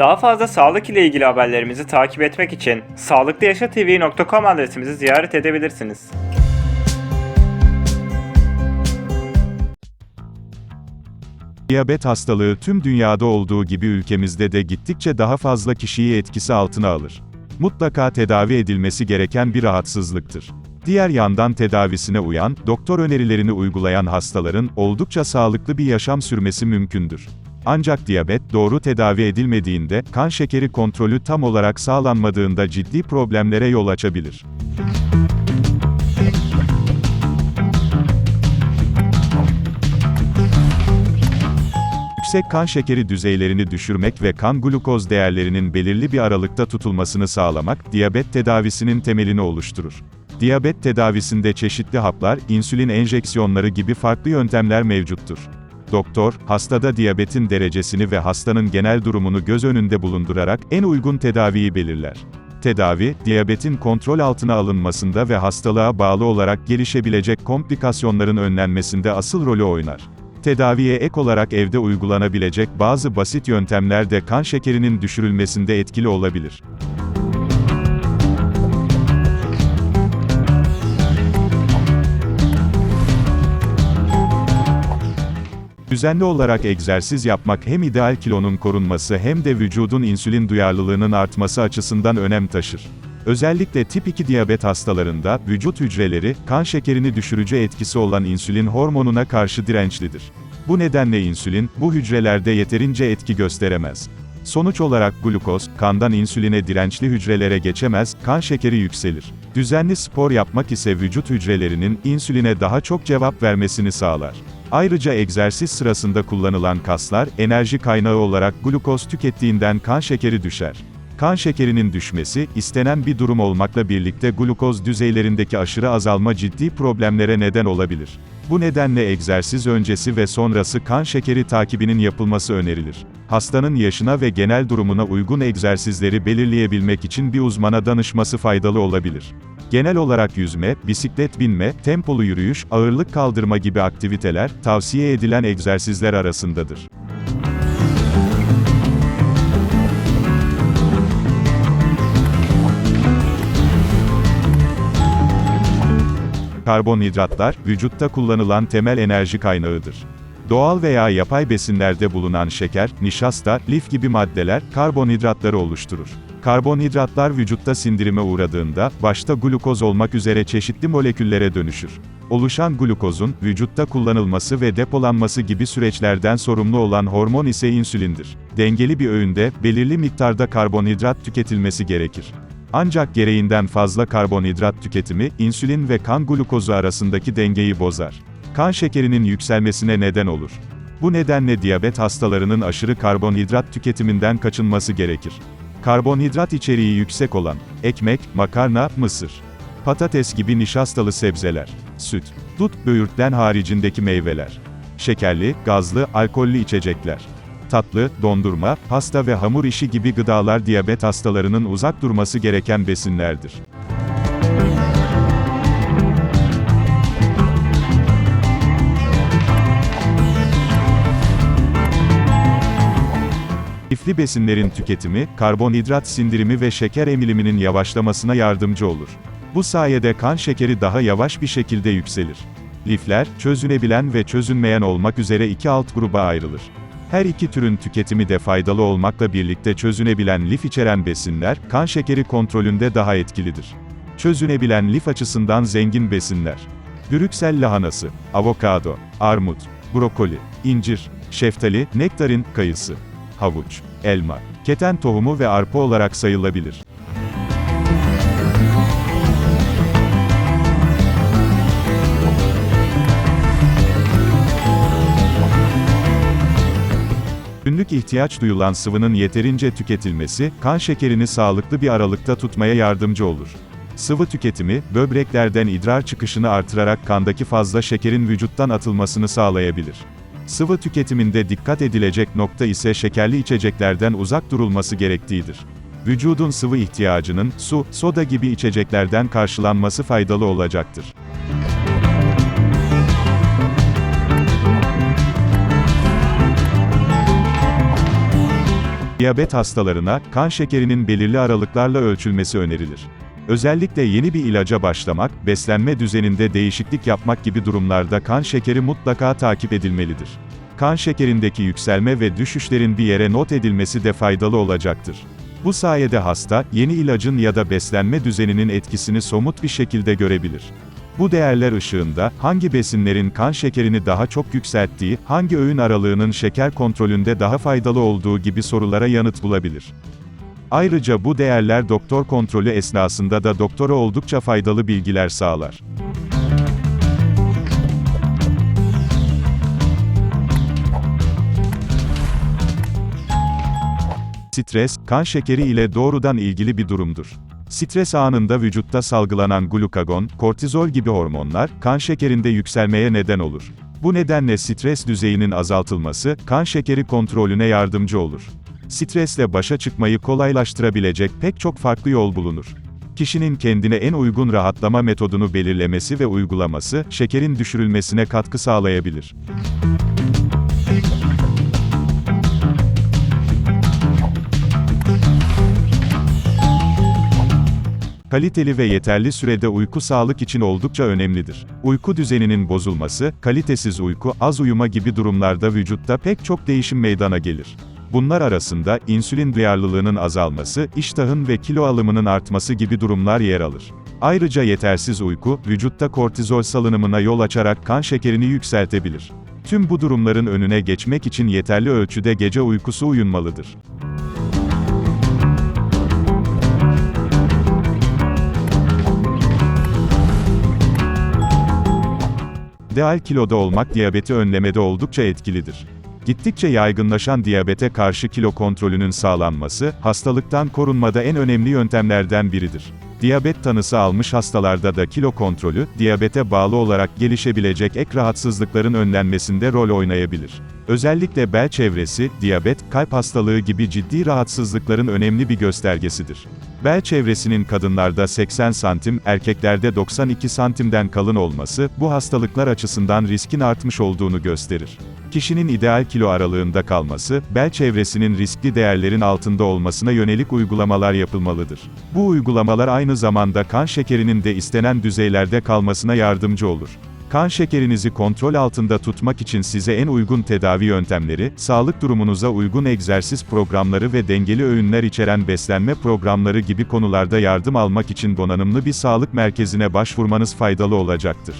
Daha fazla sağlık ile ilgili haberlerimizi takip etmek için sağlıklıyaşatv.com adresimizi ziyaret edebilirsiniz. Diyabet hastalığı tüm dünyada olduğu gibi ülkemizde de gittikçe daha fazla kişiyi etkisi altına alır. Mutlaka tedavi edilmesi gereken bir rahatsızlıktır. Diğer yandan tedavisine uyan, doktor önerilerini uygulayan hastaların oldukça sağlıklı bir yaşam sürmesi mümkündür. Ancak diyabet doğru tedavi edilmediğinde, kan şekeri kontrolü tam olarak sağlanmadığında ciddi problemlere yol açabilir. Yüksek kan şekeri düzeylerini düşürmek ve kan glukoz değerlerinin belirli bir aralıkta tutulmasını sağlamak, diyabet tedavisinin temelini oluşturur. Diyabet tedavisinde çeşitli haplar, insülin enjeksiyonları gibi farklı yöntemler mevcuttur. Doktor, hastada diyabetin derecesini ve hastanın genel durumunu göz önünde bulundurarak en uygun tedaviyi belirler. Tedavi, diyabetin kontrol altına alınmasında ve hastalığa bağlı olarak gelişebilecek komplikasyonların önlenmesinde asıl rolü oynar. Tedaviye ek olarak evde uygulanabilecek bazı basit yöntemler de kan şekerinin düşürülmesinde etkili olabilir. Düzenli olarak egzersiz yapmak hem ideal kilonun korunması hem de vücudun insülin duyarlılığının artması açısından önem taşır. Özellikle tip 2 diyabet hastalarında, vücut hücreleri, kan şekerini düşürücü etkisi olan insülin hormonuna karşı dirençlidir. Bu nedenle insülin, bu hücrelerde yeterince etki gösteremez. Sonuç olarak glukoz, kandan insüline dirençli hücrelere geçemez, kan şekeri yükselir. Düzenli spor yapmak ise vücut hücrelerinin insüline daha çok cevap vermesini sağlar. Ayrıca egzersiz sırasında kullanılan kaslar, enerji kaynağı olarak glukoz tükettiğinden kan şekeri düşer. Kan şekerinin düşmesi, istenen bir durum olmakla birlikte glukoz düzeylerindeki aşırı azalma ciddi problemlere neden olabilir. Bu nedenle egzersiz öncesi ve sonrası kan şekeri takibinin yapılması önerilir. Hastanın yaşına ve genel durumuna uygun egzersizleri belirleyebilmek için bir uzmana danışması faydalı olabilir. Genel olarak yüzme, bisiklet binme, tempolu yürüyüş, ağırlık kaldırma gibi aktiviteler, tavsiye edilen egzersizler arasındadır. Karbonhidratlar, vücutta kullanılan temel enerji kaynağıdır. Doğal veya yapay besinlerde bulunan şeker, nişasta, lif gibi maddeler, karbonhidratları oluşturur. Karbonhidratlar vücutta sindirime uğradığında, başta glukoz olmak üzere çeşitli moleküllere dönüşür. Oluşan glukozun, vücutta kullanılması ve depolanması gibi süreçlerden sorumlu olan hormon ise insülindir. Dengeli bir öğünde, belirli miktarda karbonhidrat tüketilmesi gerekir. Ancak gereğinden fazla karbonhidrat tüketimi, insülin ve kan glukozu arasındaki dengeyi bozar. Kan şekerinin yükselmesine neden olur. Bu nedenle diyabet hastalarının aşırı karbonhidrat tüketiminden kaçınması gerekir. Karbonhidrat içeriği yüksek olan, ekmek, makarna, mısır, patates gibi nişastalı sebzeler, süt, dut, böğürtlen haricindeki meyveler, şekerli, gazlı, alkollü içecekler, tatlı, dondurma, pasta ve hamur işi gibi gıdalar diyabet hastalarının uzak durması gereken besinlerdir. Lifli besinlerin tüketimi, karbonhidrat sindirimi ve şeker emiliminin yavaşlamasına yardımcı olur. Bu sayede kan şekeri daha yavaş bir şekilde yükselir. Lifler, çözünebilen ve çözünmeyen olmak üzere iki alt gruba ayrılır. Her iki türün tüketimi de faydalı olmakla birlikte çözünebilen lif içeren besinler, kan şekeri kontrolünde daha etkilidir. Çözünebilen lif açısından zengin besinler. Brüksel lahanası, avokado, armut, brokoli, incir, şeftali, nektarin, kayısı, havuç, elma, keten tohumu ve arpa olarak sayılabilir. Günlük ihtiyaç duyulan sıvının yeterince tüketilmesi, kan şekerini sağlıklı bir aralıkta tutmaya yardımcı olur. Sıvı tüketimi, böbreklerden idrar çıkışını artırarak kandaki fazla şekerin vücuttan atılmasını sağlayabilir. Sıvı tüketiminde dikkat edilecek nokta ise şekerli içeceklerden uzak durulması gerektiğidir. Vücudun sıvı ihtiyacının, su, soda gibi içeceklerden karşılanması faydalı olacaktır. Diyabet hastalarına kan şekerinin belirli aralıklarla ölçülmesi önerilir. Özellikle yeni bir ilaca başlamak, beslenme düzeninde değişiklik yapmak gibi durumlarda kan şekeri mutlaka takip edilmelidir. Kan şekerindeki yükselme ve düşüşlerin bir yere not edilmesi de faydalı olacaktır. Bu sayede hasta, yeni ilacın ya da beslenme düzeninin etkisini somut bir şekilde görebilir. Bu değerler ışığında, hangi besinlerin kan şekerini daha çok yükselttiği, hangi öğün aralığının şeker kontrolünde daha faydalı olduğu gibi sorulara yanıt bulabilir. Ayrıca bu değerler doktor kontrolü esnasında da doktora oldukça faydalı bilgiler sağlar. Stres, kan şekeri ile doğrudan ilgili bir durumdur. Stres anında vücutta salgılanan glukagon, kortizol gibi hormonlar, kan şekerinde yükselmeye neden olur. Bu nedenle stres düzeyinin azaltılması, kan şekeri kontrolüne yardımcı olur. Stresle başa çıkmayı kolaylaştırabilecek pek çok farklı yol bulunur. Kişinin kendine en uygun rahatlama metodunu belirlemesi ve uygulaması, şekerin düşürülmesine katkı sağlayabilir. Kaliteli ve yeterli sürede uyku sağlık için oldukça önemlidir. Uyku düzeninin bozulması, kalitesiz uyku, az uyuma gibi durumlarda vücutta pek çok değişim meydana gelir. Bunlar arasında insülin duyarlılığının azalması, iştahın ve kilo alımının artması gibi durumlar yer alır. Ayrıca yetersiz uyku, vücutta kortizol salınımına yol açarak kan şekerini yükseltebilir. Tüm bu durumların önüne geçmek için yeterli ölçüde gece uykusu uyunmalıdır. İdeal kiloda olmak diyabeti önlemede oldukça etkilidir. Gittikçe yaygınlaşan diyabete karşı kilo kontrolünün sağlanması, hastalıktan korunmada en önemli yöntemlerden biridir. Diyabet tanısı almış hastalarda da kilo kontrolü, diyabete bağlı olarak gelişebilecek ek rahatsızlıkların önlenmesinde rol oynayabilir. Özellikle bel çevresi, diyabet, kalp hastalığı gibi ciddi rahatsızlıkların önemli bir göstergesidir. Bel çevresinin kadınlarda 80 santim, erkeklerde 92 santimden kalın olması, bu hastalıklar açısından riskin artmış olduğunu gösterir. Kişinin ideal kilo aralığında kalması, bel çevresinin riskli değerlerin altında olmasına yönelik uygulamalar yapılmalıdır. Bu uygulamalar aynı zamanda kan şekerinin de istenen düzeylerde kalmasına yardımcı olur. Kan şekerinizi kontrol altında tutmak için size en uygun tedavi yöntemleri, sağlık durumunuza uygun egzersiz programları ve dengeli öğünler içeren beslenme programları gibi konularda yardım almak için donanımlı bir sağlık merkezine başvurmanız faydalı olacaktır.